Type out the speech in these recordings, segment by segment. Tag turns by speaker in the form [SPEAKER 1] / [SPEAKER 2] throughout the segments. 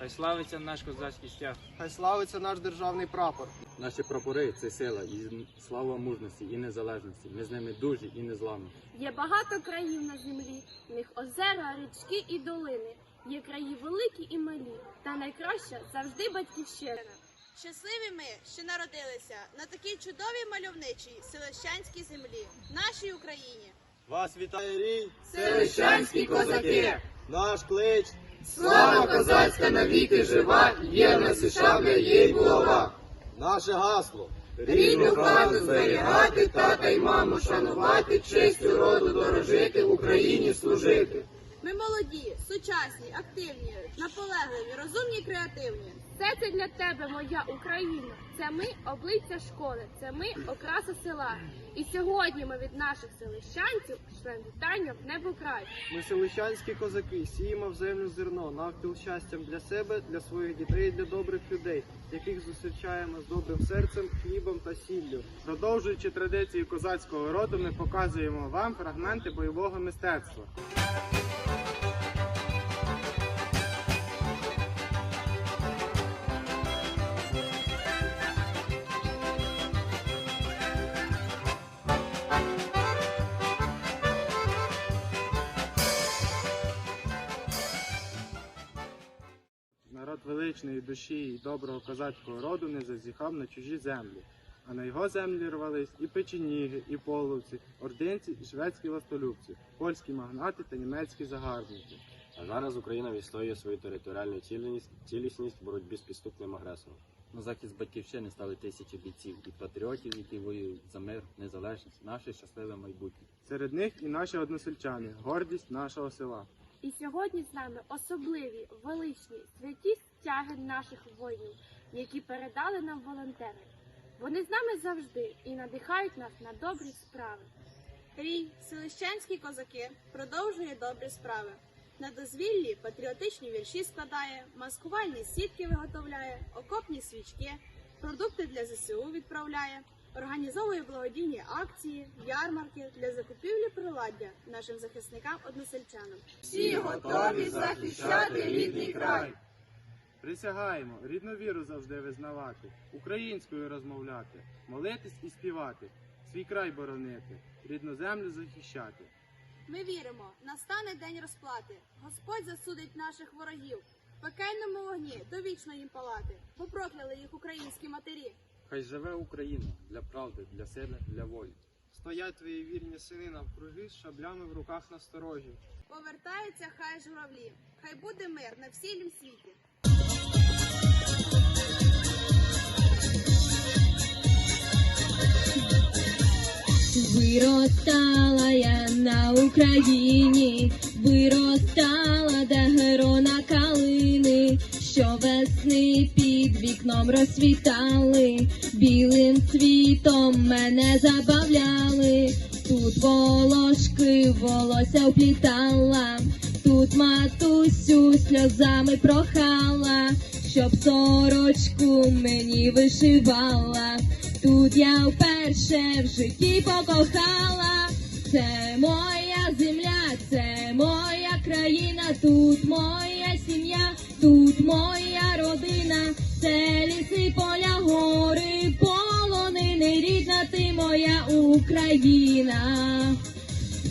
[SPEAKER 1] Хай
[SPEAKER 2] славиться наш козацький стяг.
[SPEAKER 3] Хай славиться наш державний прапор.
[SPEAKER 4] Наші прапори це сила і слава мужності і незалежності. Ми з ними дужі і незламні.
[SPEAKER 5] Є багато країв на землі, в них озера, річки і долини. Є краї великі і малі, та найкраща завжди батьківщина.
[SPEAKER 6] Щасливі ми, що народилися на такій чудовій мальовничій селищанській землі, нашій Україні.
[SPEAKER 1] Вас вітає рій,
[SPEAKER 6] Селищанські козаки!
[SPEAKER 1] наш клич,
[SPEAKER 3] Слава козацька навіки жива, є на сишавля їй голова.
[SPEAKER 1] наше гасло.
[SPEAKER 3] Рідну хату зберігати, тата й маму шанувати, честю роду дорожити, Україні служити.
[SPEAKER 6] Ми молоді, сучасні, активні, наполегливі, розумні, креативні.
[SPEAKER 5] Все це для тебе, моя Україна. Це ми обличчя школи, це ми окраса села. І сьогодні ми від наших селищанців шлем вітання в небокрай.
[SPEAKER 3] Ми селищанські козаки, сіємо в землю зерно, навпіл щастям для себе, для своїх дітей, для добрих людей, яких зустрічаємо з добрим серцем, хлібом та сіллю. Продовжуючи традиції козацького роду, ми показуємо вам фрагменти бойового мистецтва. Народ величної душі і доброго козацького роду не зазіхав на чужі землі, а на його землі рвались і печеніги, і половці, ординці, і шведські властолюбці, польські магнати та німецькі загарбники.
[SPEAKER 4] А зараз Україна відстоює свою територіальну цілісність, цілісність в боротьбі з підступним агресором.
[SPEAKER 7] На захист батьківщини стали тисячі бійців і патріотів, які воюють за мир, незалежність, наше щасливе майбутнє.
[SPEAKER 3] Серед них і наші односельчани, гордість нашого села.
[SPEAKER 5] І сьогодні з нами особливі, величні, святі стяги наших воїнів, які передали нам волонтери. Вони з нами завжди і надихають нас на добрі справи.
[SPEAKER 6] Рій, селищанські козаки, продовжує добрі справи. На дозвіллі патріотичні вірші складає, маскувальні сітки виготовляє, окопні свічки, продукти для ЗСУ відправляє, організовує благодійні акції, ярмарки для закупівлі приладдя нашим захисникам-односельчанам.
[SPEAKER 3] Всі готові захищати рідний край. Присягаємо рідну віру завжди визнавати, українською розмовляти, молитись і співати, свій край боронити, рідну землю захищати.
[SPEAKER 6] Ми віримо, настане день розплати. Господь засудить наших ворогів. В пекельному вогні довічно їм палати, бо прокляли їх українські матері.
[SPEAKER 7] Хай живе Україна для правди, для сили, для волі.
[SPEAKER 3] Стоять твої вірні сини навкруги з шаблями в руках насторожі.
[SPEAKER 6] Повертаються хай журавлі, хай буде мир на всілім світі.
[SPEAKER 8] Виростала я на Україні, виростала де герона калини, що весни під вікном розсвітали, білим цвітом мене забавляли, тут волошки волосся вплітала, тут матусю сльозами прохала, щоб сорочку мені вишивала. Тут я вперше в житті покохала. Це моя земля, це моя країна, тут моя сім'я, тут моя родина, Україна.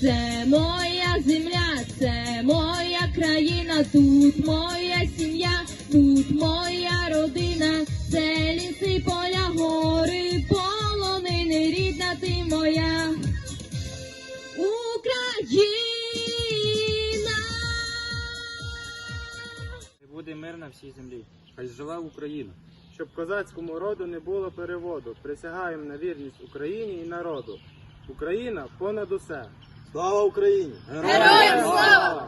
[SPEAKER 8] Це моя земля, це моя країна, тут моя сім'я, тут моя родина, це ліси, поля, гори, полонини, рідна ти моя Україна.
[SPEAKER 2] Буде мир на всій землі. Хай живе Україна.
[SPEAKER 3] Щоб козацькому роду не було переводу, присягаємо на вірність Україні і народу. Україна понад усе.
[SPEAKER 1] Слава Україні!
[SPEAKER 6] Героям слава!